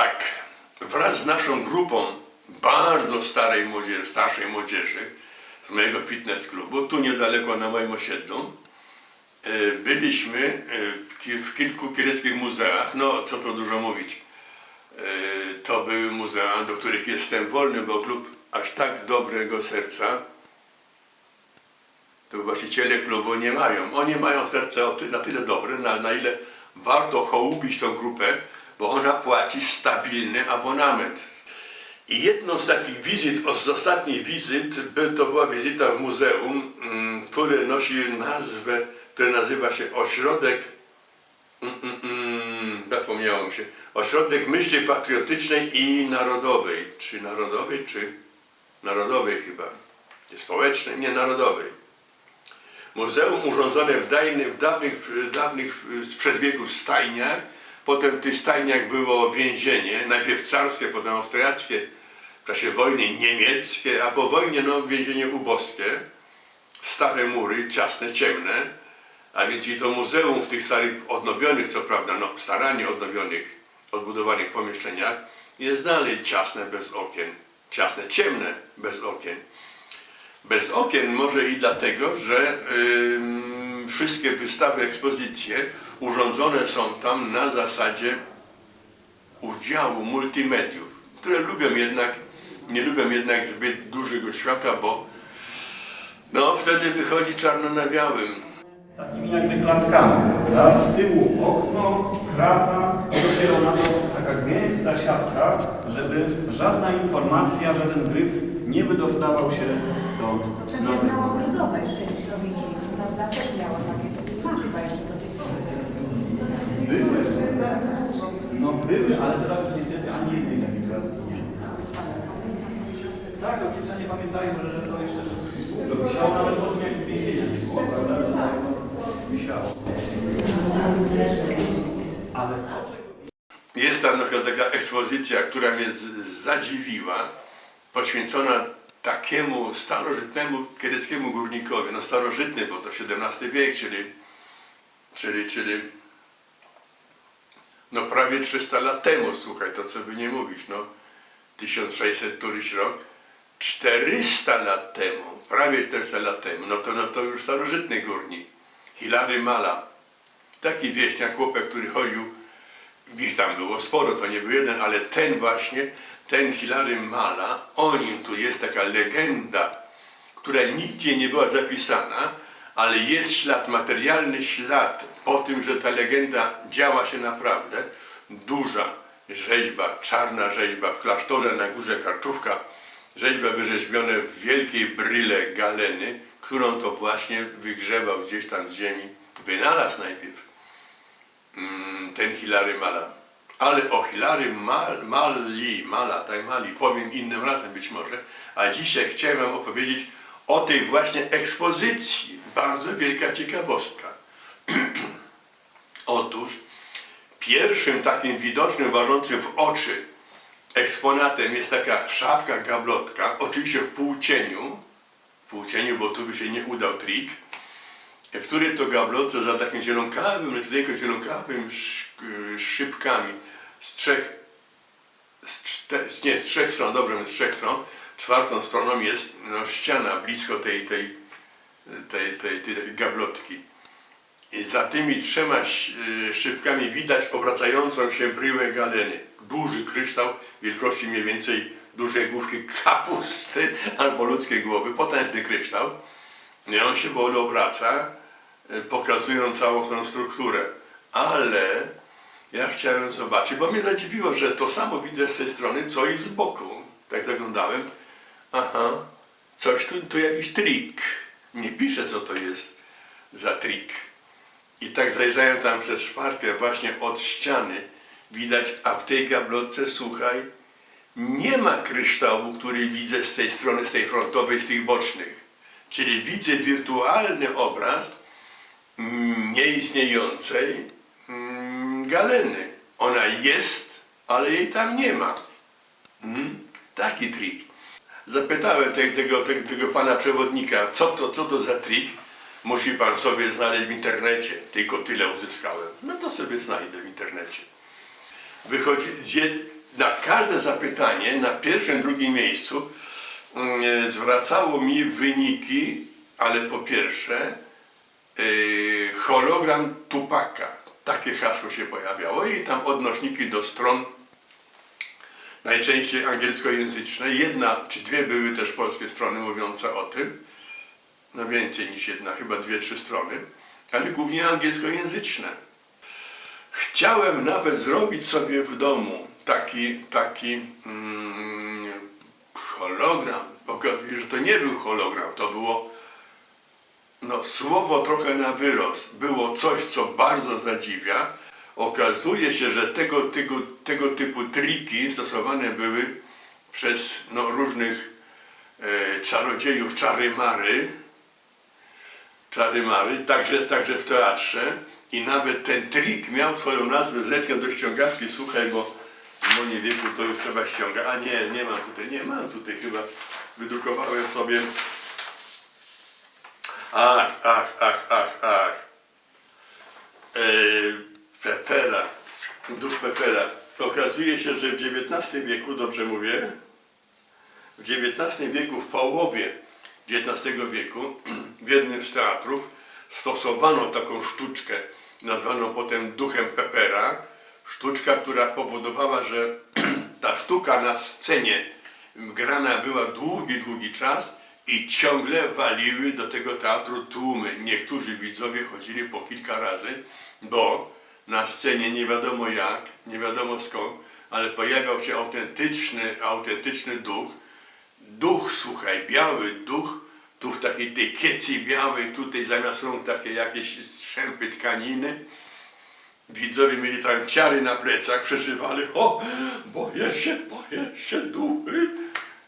tak, wraz z naszą grupą bardzo starej młodzieży, starszej młodzieży z mojego fitness klubu, tu niedaleko na moim osiedlu, e, byliśmy e, w ki- w kilku kieleckich muzeach. No, co tu dużo mówić. E, To były muzea, do których jestem wolny, bo klub aż tak dobrego serca to właściciele klubu nie mają. Oni mają serce na tyle dobre, na, na ile warto hołubić tą grupę, bo ona płaci stabilny abonament. I jedną z takich wizyt, z ostatnich wizyt, to była wizyta w muzeum, mm, które nosi nazwę, które nazywa się Ośrodek, mm, mm, mm, zapomniałem się, Ośrodek Myśli Patriotycznej i Narodowej. Czy narodowej, czy narodowej chyba. Nie społecznej, nie narodowej. Muzeum urządzone w, w dawnych, dawnych sprzed wieków stajniach. Potem w tych stajniach było więzienie, najpierw carskie, potem austriackie, w czasie wojny niemieckie, a po wojnie no, więzienie uboskie. Stare mury, ciasne, ciemne. A więc i to muzeum w tych starych, odnowionych, co prawda, no, staranie odnowionych, odbudowanych pomieszczeniach jest dalej ciasne, bez okien. Ciasne, ciemne, bez okien. Bez okien może i dlatego, że ym, wszystkie wystawy, ekspozycje urządzone są tam na zasadzie udziału multimediów, które lubią jednak, nie lubią jednak zbyt dużego świata, bo no wtedy wychodzi czarno na białym. Takimi jakby klatkami, prawda? Z tyłu okno, krata, dopiero na to taka gęsta siatka, żeby żadna informacja, żaden gryps nie wydostawał się stąd To na pewnie zewnątrz. małogrodowe kiedyś robili, prawda? Też miało takie, ma chyba jeszcze do tej pory. Były, no były, ale teraz już niestety ani jednej takiej klatki nie ma. Tak, opieczanie pamiętają, że, że to jeszcze długo wisiało, nawet może jak z więzienia nie było, prawda? To tak, wisiało. Ale to, czego Jest tam na przykład taka ekspozycja, która mnie z- zadziwiła, poświęcona takiemu starożytnemu kieleckiemu górnikowi. No starożytny, bo to XVII wiek, czyli, czyli, czyli no prawie 300 lat temu, słuchaj, to co by nie mówić, no. 1600 któryś rok, 400 lat temu, prawie 400 lat temu, no to, no to już starożytny górnik, Hilary Mala, taki wieśniak, chłopak, który chodził ich tam było sporo, to nie był jeden, ale ten właśnie, ten Hilary Mala, o nim tu jest taka legenda, która nigdzie nie była zapisana, ale jest ślad, materialny ślad po tym, że ta legenda działa się naprawdę. Duża rzeźba, czarna rzeźba w klasztorze na górze Karczówka, rzeźba wyrzeźbiona w wielkiej bryle galeny, którą to właśnie wygrzebał gdzieś tam z ziemi. Wynalazł najpierw mm, ten Hilary Mala. Ale o Hilary Mal, Mali, Mala, tak Mali, powiem innym razem być może, a dzisiaj chciałem wam opowiedzieć o tej właśnie ekspozycji. Bardzo wielka ciekawostka. Otóż pierwszym takim widocznym, ważącym w oczy eksponatem jest taka szafka gablotka, oczywiście w półcieniu, w półcieniu, bo tu by się nie udał trik, w której to gablotce za takim zielonkawym, lecz zielonkawym sz- szybkami z trzech, z czte, z- nie, z trzech stron, dobrze z trzech stron, czwartą stroną jest no, ściana blisko tej, tej, tej, tej, tej, tej gablotki. Za tymi trzema y, szybkami widać obracającą się bryłę galeny. Duży kryształ wielkości mniej więcej dużej główki kapusty albo ludzkiej głowy, potężny kryształ. I on się powoli obraca, y, pokazując całą tą strukturę. Ale ja chciałem zobaczyć, bo mnie zadziwiło, że to samo widzę z tej strony, co i z boku. Tak zaglądałem. Aha, coś tu, tu jakiś trik. Nie piszę, co to jest za trik. I tak zajrzałem tam przez szparkę właśnie od ściany. Widać, a w tej gablotce, słuchaj, nie ma kryształu, który widzę z tej strony, z tej frontowej, z tych bocznych. Czyli widzę wirtualny obraz nieistniejącej mm, galeny. Ona jest, ale jej tam nie ma. Mm, taki trik. Zapytałem te, tego, tego, tego pana przewodnika, co to, co to za trik? Musi pan sobie znaleźć w internecie. Tylko tyle uzyskałem. No to sobie znajdę w internecie. Wychodzi, na każde zapytanie na pierwszym, drugim miejscu mm, zwracało mi wyniki, ale po pierwsze yy, hologram Tupaka. Takie hasło się pojawiało i tam odnośniki do stron najczęściej angielskojęzyczne. Jedna czy dwie były też polskie strony mówiące o tym. No więcej niż jedna, chyba dwie, trzy strony, ale głównie angielskojęzyczne. Chciałem nawet zrobić sobie w domu taki, taki mm, hologram. Okazuje że to nie był hologram, to było no, słowo trochę na wyrost. Było coś, co bardzo zadziwia. Okazuje się, że tego, tego, tego typu triki stosowane były przez no, różnych e, czarodziejów, czary-mary, czary-mary, także, także w teatrze. I nawet ten trik miał swoją nazwę, zlecam do ściągawki, słuchaj, bo w moim wieku to już trzeba ściągać. A nie, nie mam tutaj, nie mam tutaj chyba. Wydrukowałem sobie. Ach, ach, ach, ach, ach. Eee, Pepera, duch Pepera. Okazuje się, że w XIX wieku, dobrze mówię, w XIX wieku, w połowie XIX wieku, w jednym z teatrów stosowano taką sztuczkę, nazwaną potem duchem Pepera. Sztuczka, która powodowała, że ta sztuka na scenie grana była długi, długi czas i ciągle waliły do tego teatru tłumy. Niektórzy widzowie chodzili po kilka razy, bo na scenie nie wiadomo jak, nie wiadomo skąd, ale pojawiał się autentyczny, autentyczny duch. Duch, słuchaj, biały duch, tu w takiej tej kiecji białej, tutaj zamiast rąk takie jakieś strzępy tkaniny. Widzowie mieli tam ciary na plecach, przeżywali, o, boję się, boję się, duchy.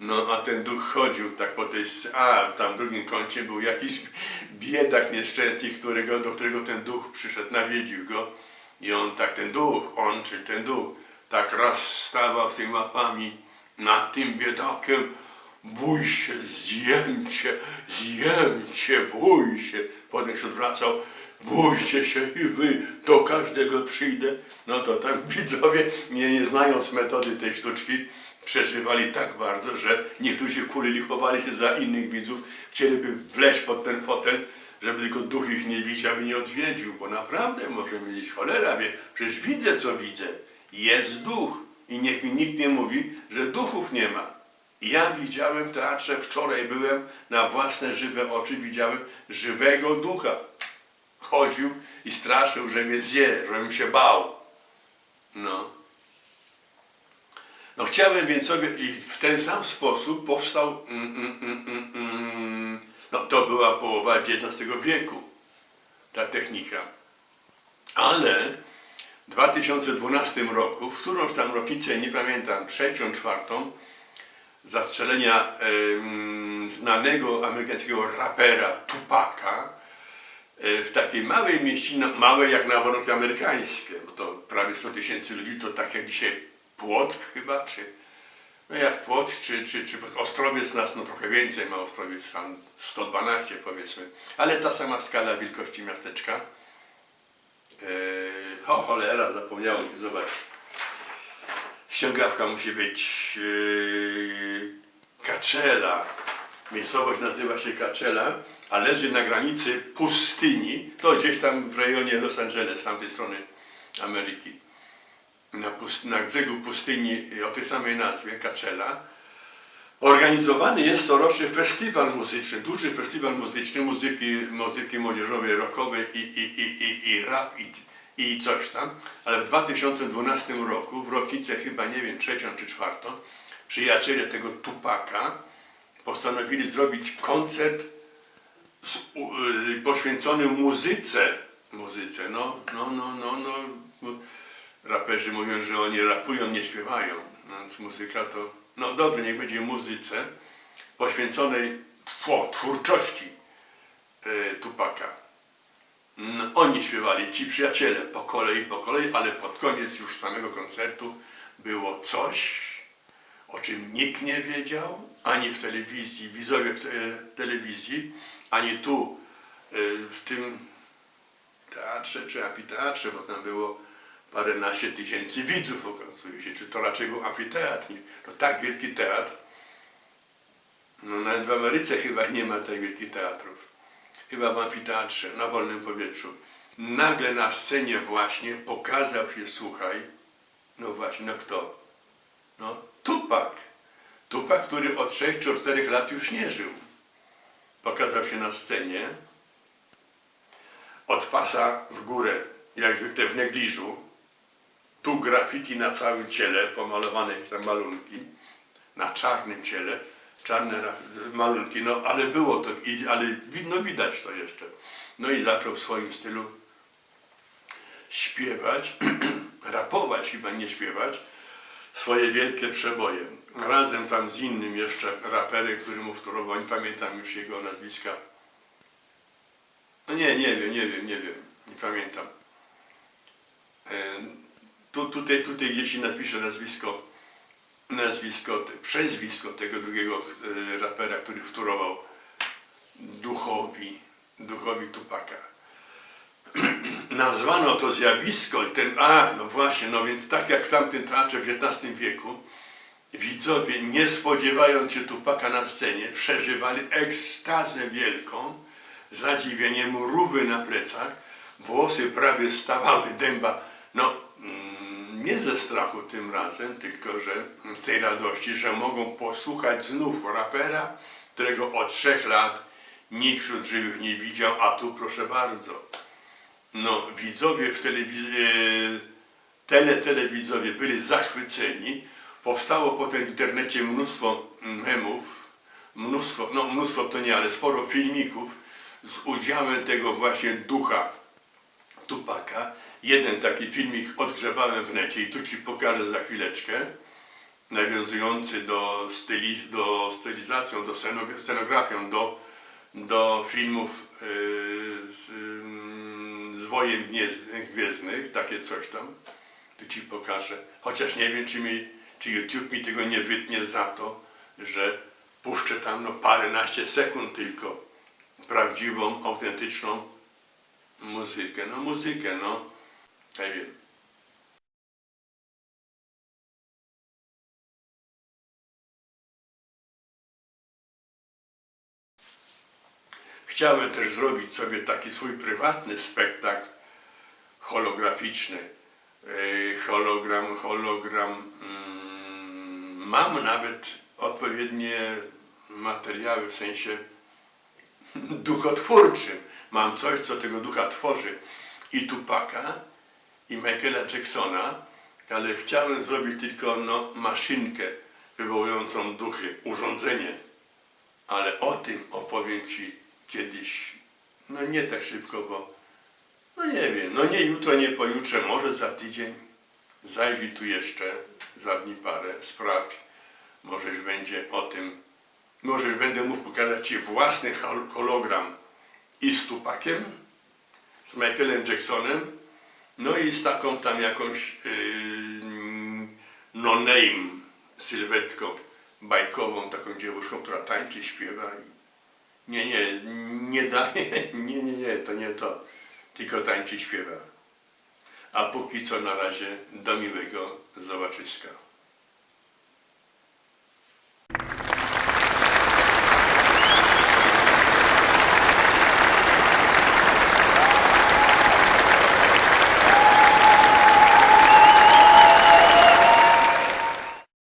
No, a ten duch chodził tak po tej, a tam w drugim kącie był jakiś biedak nieszczęsny, którego, do którego ten duch przyszedł, nawiedził go. I on tak, ten duch, on czy ten duch, tak raz stawał z tymi łapami nad tym biedakiem, bój się, zjem cię, zjem cię, bój się. Potem się odwracał, bójcie się i wy, do każdego przyjdę. No to tam widzowie, nie, nie znając metody tej sztuczki, przeżywali tak bardzo, że niektórzy kulili, chowali się za innych widzów, chcieliby wleźć pod ten fotel, żeby tylko duch ich nie widział i nie odwiedził, bo naprawdę może mieć cholera, wie, przecież widzę co widzę, jest duch i niech mi nikt nie mówi, że duchów nie ma. Ja widziałem w teatrze, wczoraj byłem na własne żywe oczy, widziałem żywego ducha. Chodził i straszył, że mnie zje, żebym się bał. No. No chciałem więc sobie i w ten sam sposób powstał, mm, mm, mm, mm, mm, no to była połowa XIX wieku, ta technika. Ale w 2012 roku, w którąś tam rocznicę, nie pamiętam, trzecią, czwartą, zastrzelenia znanego amerykańskiego rapera Tupaka e, w takiej małej mieścinie, no, małej jak na warunki amerykańskie, bo to prawie 100 tysięcy ludzi, to tak jak dzisiaj Płock chyba, czy no jak Płock, czy, czy, czy Ostrowiec nas, no trochę więcej ma Ostrowiec, tam 112 powiedzmy, ale ta sama skala wielkości miasteczka. Eee, o cholera, zapomniałem, zobacz. Ściągawka musi być yy, Kaczela. Miejscowość nazywa się Kaczela, a leży na granicy pustyni. To gdzieś tam w rejonie Los Angeles, z tamtej strony Ameryki. Na, pust- na brzegu pustyni o tej samej nazwie, Kaczela. Organizowany jest coroczny festiwal muzyczny, duży festiwal muzyczny muzyki, muzyki młodzieżowej, rockowej i, i, i, i, i rap i, i coś tam. Ale w 2012 roku, w rocznicę chyba nie wiem, trzecią czy czwartą, przyjaciele tego Tupaka postanowili zrobić koncert z, y, poświęcony muzyce. Muzyce, no, no, no, no, no. Raperzy mówią, że oni rapują, nie śpiewają. No, więc muzyka to, no dobrze, niech będzie muzyce poświęconej twórczości e, Tupaka. No, oni śpiewali, ci przyjaciele, po kolei, po kolei, ale pod koniec już samego koncertu było coś, o czym nikt nie wiedział, ani w telewizji, widzowie w te, telewizji, ani tu e, w tym teatrze czy amfiteatrze, bo tam było paręnaście tysięcy widzów okazuje się, czy to raczej był amfiteatr. No tak wielki teatr, no nawet w Ameryce chyba nie ma tak wielkich teatrów. Chyba w amfiteatrze, na wolnym powietrzu. Nagle na scenie właśnie pokazał się, słuchaj, no właśnie, no kto? No Tupak. Tupak, który od 3 czy 4 lat już nie żył. Pokazał się na scenie, od pasa w górę, jak zwykle w negliżu. Tu graffiti na całym ciele, pomalowane tam malunki, na czarnym ciele, czarne malunki, no ale było to, i, ale no, widać to jeszcze. No i zaczął w swoim stylu śpiewać, rapować, chyba nie śpiewać, swoje wielkie przeboje. Razem tam z innym jeszcze raperem, który mu wtórował, nie pamiętam już jego nazwiska. No nie, nie wiem, nie wiem, nie wiem, nie pamiętam. E, Tu, tutaj, tutaj gdzieś napiszę nazwisko, nazwisko, przezwisko tego drugiego e, rapera, który wtórował duchowi, duchowi Tupaka. Nazwano to zjawisko, ten, a no właśnie, no więc tak jak w tamtym teatrze w XIX wieku, widzowie nie spodziewając się Tupaka na scenie, przeżywali ekstazę wielką, zadziwienie, mrówy na plecach, włosy prawie stawały dęba, no nie ze strachu tym razem, tylko że z tej radości, że mogą posłuchać znów rapera, którego od trzech lat nikt wśród żywych nie widział, a tu proszę bardzo. No, widzowie w telewizji, e, tele, telewidzowie byli zachwyceni. Powstało potem w internecie mnóstwo memów, mnóstwo, no mnóstwo to nie, ale sporo filmików z udziałem tego właśnie ducha Tupaka. Jeden taki filmik odgrzebałem w necie i tu Ci pokażę za chwileczkę, nawiązujący do, styli, do stylizacją, do scenog- scenografią, do, do filmów yy, z, ym, z wojen gwiezdnych, takie coś tam. Tu Ci pokażę. Chociaż nie wiem, czy, mi, czy YouTube mi tego nie wytnie za to, że puszczę tam no paręnaście sekund tylko prawdziwą, autentyczną muzykę. No muzykę, no. Nie wiem. Chciałem też zrobić sobie taki swój prywatny spektakl holograficzny. Yy, Hologram, hologram. mm, Mam nawet odpowiednie materiały w sensie duchotwórczym. Mam coś, co tego ducha tworzy. I Tupaka, i Michaela Jacksona, ale chciałem zrobić tylko no, maszynkę wywołującą duchy, urządzenie. Ale o tym opowiem Ci kiedyś, no nie tak szybko, bo no nie wiem, no nie jutro, nie pojutrze, może za tydzień. Zajrzyj tu jeszcze, zabnij parę, sprawdź. Może już będzie o tym, może już będę mógł pokazać Ci własny hol- hologram i z Tupakiem, z Michaelem Jacksonem, no i z taką tam jakąś yy, no-name sylwetką bajkową, taką dziewuszką, która tańczy, śpiewa. Nie, nie, nie daje, nie, nie, nie, to nie to, tylko tańczy, śpiewa. A póki co na razie do miłego zobaczyska.